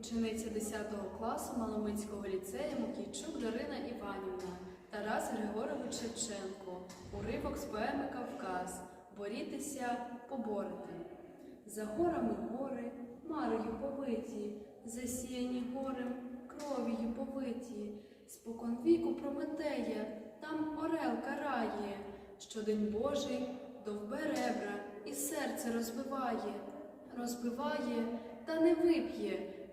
учениця 10 класу Маломицького ліцею Мокійчук Дарина Іванівна, Тарас Григорович Шевченко, уривок з поеми Кавказ. Борітеся, поборете. За горами гори, марою повиті, засіяні горем, кров'ю повиті, спокон віку Прометея, там орел карає, щодень Божий довбе ребра і серце розбиває, розбиває та не вип'є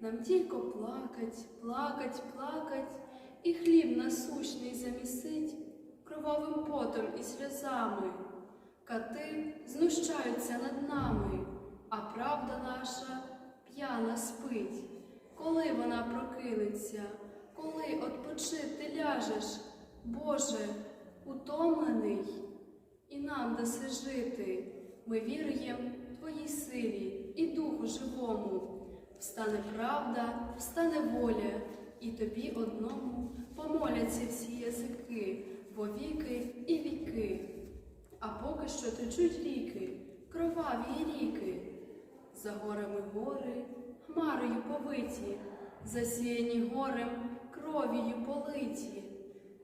нам тільки плакать, плакать, плакать, і хліб насущний замісить кровавим потом і сльозами. Кати знущаються над нами, а правда наша п'яна спить. Коли вона прокинеться, коли отпочити ляжеш, Боже, утомлений, і нам даси жити. Ми віруємо Твоїй силі і Духу живому. Встане правда, встане воля, і тобі одному помоляться всі язики, во віки і віки. А поки що течуть ріки, кроваві ріки, за горами гори, хмарою повиті, засіяні горем, кров'ю политі.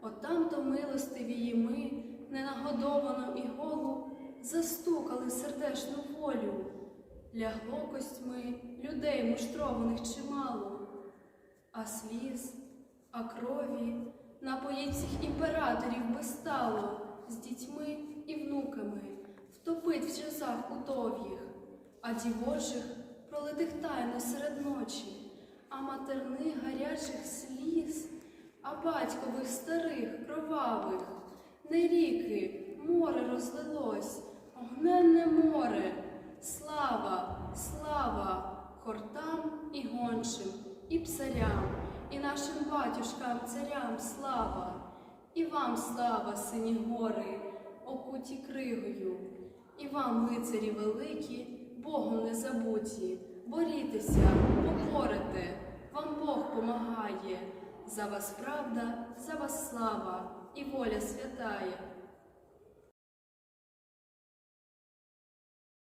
Отам то милостивії ми, ненагодовану і голу, застукали сердешну волю, лягло костьми людей муштрованих чимало, а сліз, а крові напоїть всіх імператорів би стало з дітьми і внуками, втопить в сльозах удов'їх, а дівочих пролитих тайно серед ночі, а матерних гарячих сліз, а батькових старих кровавих, не ріки, море розлилось, огненне море, слава, слава хортам і гончим, і псарям, і нашим батюшкам, царям слава, і вам слава, сині гори, окуті кригою, і вам, лицарі великі, Богом не забуті, борітеся, поборете, вам Бог помагає, за вас правда, за вас слава і воля святая.